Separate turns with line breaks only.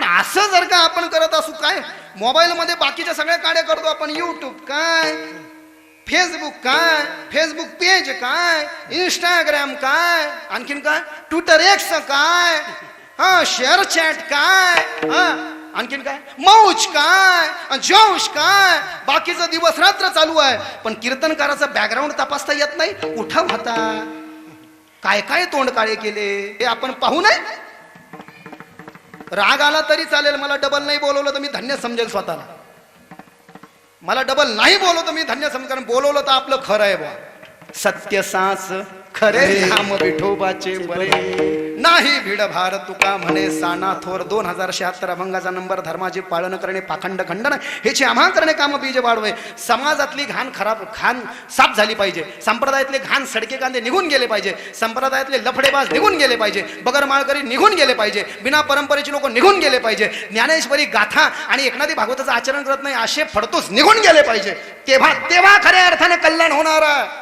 पण असं जर का आपण करत असू काय? मोबाईलमध्ये बाकीच्या सगळ्या काड्या करतो आपण. युट्यूब काय? फेसबुक काय? फेसबुक पेज काय? इंस्टाग्राम काय? आणखीन काय? ट्विटर एक्स काय? हा शेअर चॅट काय? हा आणखीन काय? मौज काय? जोश काय? बाकीचा दिवस रात्र चालू आहे. पण कीर्तनकाराचं बॅकग्राऊंड तपासता येत नाही. उठा होता? काय काय तोंड काळे केले? हे आपण पाहू नये. राग आला तरी चालेल मला डबल नाही बोलवलं तर मी धन्य समजेल स्वतःला. मला डबल नाही बोलवतो मी धन्य समजेल कारण बोलवलं तर आपलं खरं आहे बा सत्य सास खरे नाम विठोबाचे बरे नाही भीड भार तुका म्हणे साना थोर दोन हजार शहात्तर अभंगाचा नंबर धर्माचे पालन करणे पाखंड खंडन हेचे आम्हा करणे काम बीज वाढवे. समाजातली घाण खराब घाण साफ झाली पाहिजे. संप्रदायातले घाण सडके कांदे निघून गेले पाहिजे. संप्रदायातले लफडेबाज निघून गेले पाहिजे. बगर माळकरी निघून गेले पाहिजे. बिना परंपरेचे लोक निघून गेले पाहिजे. ज्ञानेश्वरी गाथा आणि एकनाथी भागवताचं आचरण करत नाही असे फडतोस निघून गेले पाहिजे. तेव्हा तेव्हा खऱ्या अर्थाने कल्याण होणार आहे.